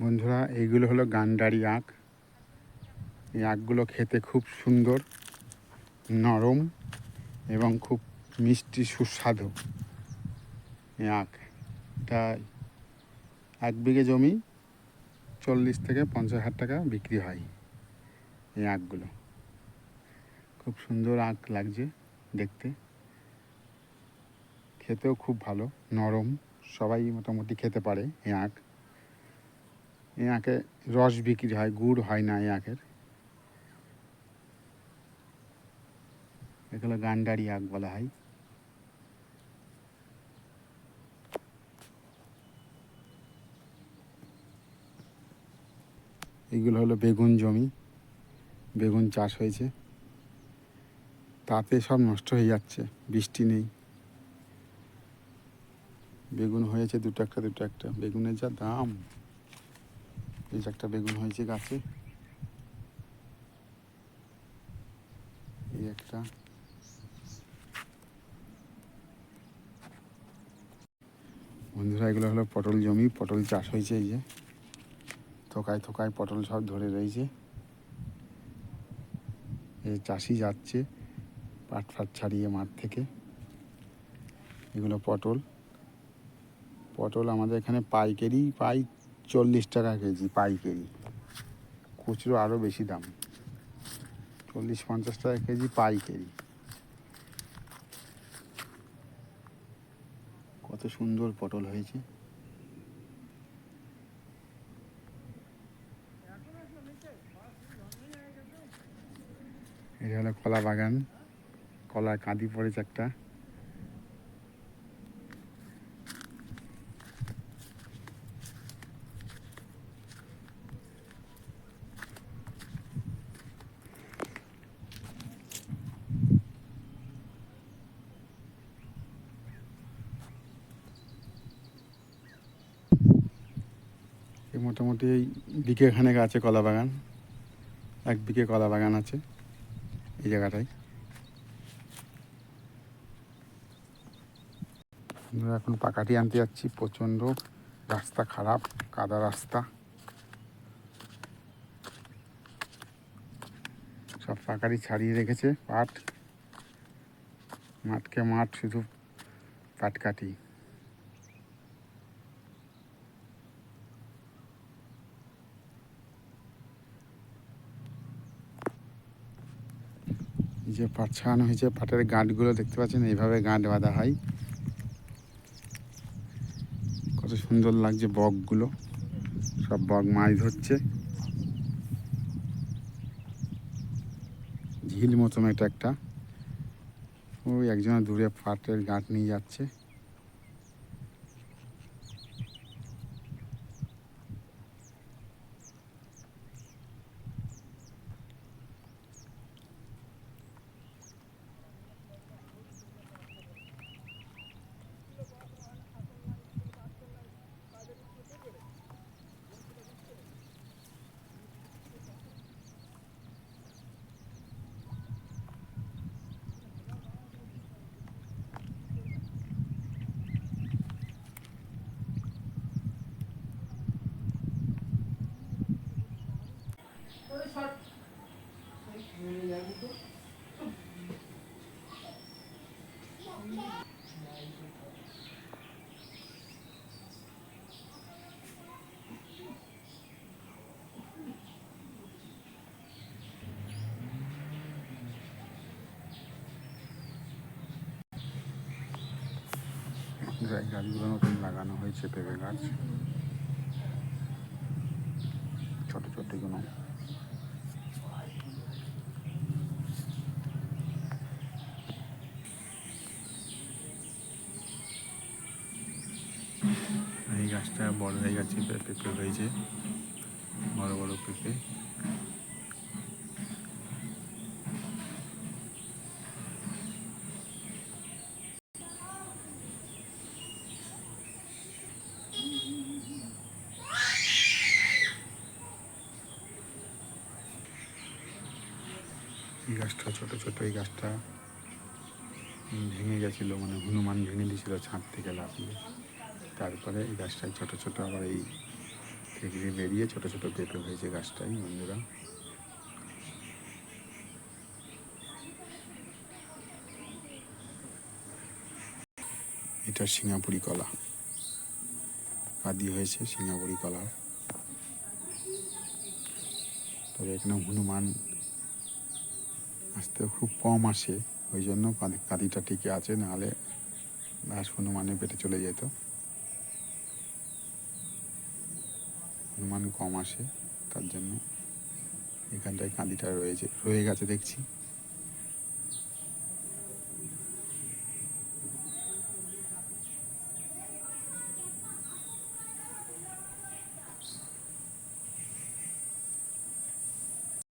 বন্ধুরা, এইগুলো হলো গান্ডারি আখ। এই আখগুলো খেতে খুব সুন্দর, নরম এবং খুব মিষ্টি সুস্বাদু। এই আখ এটা এক বিঘে জমি চল্লিশ থেকে পঞ্চাশ হাজার টাকা বিক্রি হয় এই আখগুলো। খুব সুন্দর আঁক লাগছে দেখতে। খেতেও খুব ভালো, নরম, সবাই মোটামুটি খেতে পারে এই আখ। আখে রস বিক্রি হয়, গুড় হয় না আখের এগুলো গান্ডারি আখ বলা হয়। এগুলো হলো বেগুন জমি। বেগুন চাষ হয়েছে। তাতে সব নষ্ট হয়ে যাচ্ছে, বৃষ্টি নেই। বেগুন হয়েছে দুটো একটা দুটো একটা। বেগুনের যা দাম। এই যে একটা বেগুন হয়েছে গাছে। এই একটা। বন্ধুরা, এগুলো হলো পটল জমি, পটল চাষ হয়েছে এই যে। থোকায় থোকায় পটল সব ধরে রয়েছে। এই চাষি যাচ্ছে পাট ফাট ছাড়িয়ে মাঠ থেকে। এগুলো পটল। পটল আমাদের এখানে পাইকারি, পাই চল্লিশ টাকা কেজি পাইকারি খুচরো আরও বেশি দাম। চল্লিশ, পঞ্চাশ টাকা কেজি পাইকারি কত সুন্দর পটল হয়েছে। এটা হলো কলা বাগান। কলার কাঁদি পড়েছে একটা এই মোটামুটি এই খানেক আছে কলা বাগান এক বিঘে কলা বাগান আছে এই জায়গাটায়। আমরা এখন পাকাটি আনতে যাচ্ছি, প্রচণ্ড রাস্তা খারাপ, কাদা রাস্তা। সব পাকারি ছাড়িয়ে রেখেছে পাট। মাঠকে মাঠ, শুধু পাট কাটি যে পাট ছাড়ানো হয়েছে, পাটের গাঁটগুলো দেখতে পাচ্ছেন, এইভাবে গাঁট বাঁধা হয়। কত সুন্দর লাগছে বকগুলো। সব বক মাছ ধরছে। ঝিল মতন এটা একটা। ওই একজন দূরে পাটের গাঁট নিয়ে যাচ্ছে। গাছগুলো নতুন লাগানো হয়েছে পেঁপে গাছ। ছোট ছোট কোনো গাছটা বড় হয়ে গেছে পেঁপে হয়েছে। বড় বড় পেঁপে। এই গাছটা ছোট ছোট এই গাছটা। ভেঙে গেছিল মানে হনুমান ভেঙে দিয়েছিল ছাদ থেকে লাফিয়ে। তারপরে এই গাছটায় ছোট ছোট আবার এই থেকে বেরিয়ে ছোট ছোট পেঁপে হয়েছে গাছটাই বন্ধুরা। এটা সিঙ্গাপুরি কলা। কাদি হয়েছে সিঙ্গাপুরি কলা। তবে এখানে হনুমান আসতে খুব কম আসে, ওই জন্য কাদি কাদিটা টিকে আছে, নাহলে ঘাস হনুমানের পেটে চলে যেত। হনুমান কম আসে তার জন্য এখানটায় কাঁদিটা রয়েছে রয়ে গেছে দেখছি।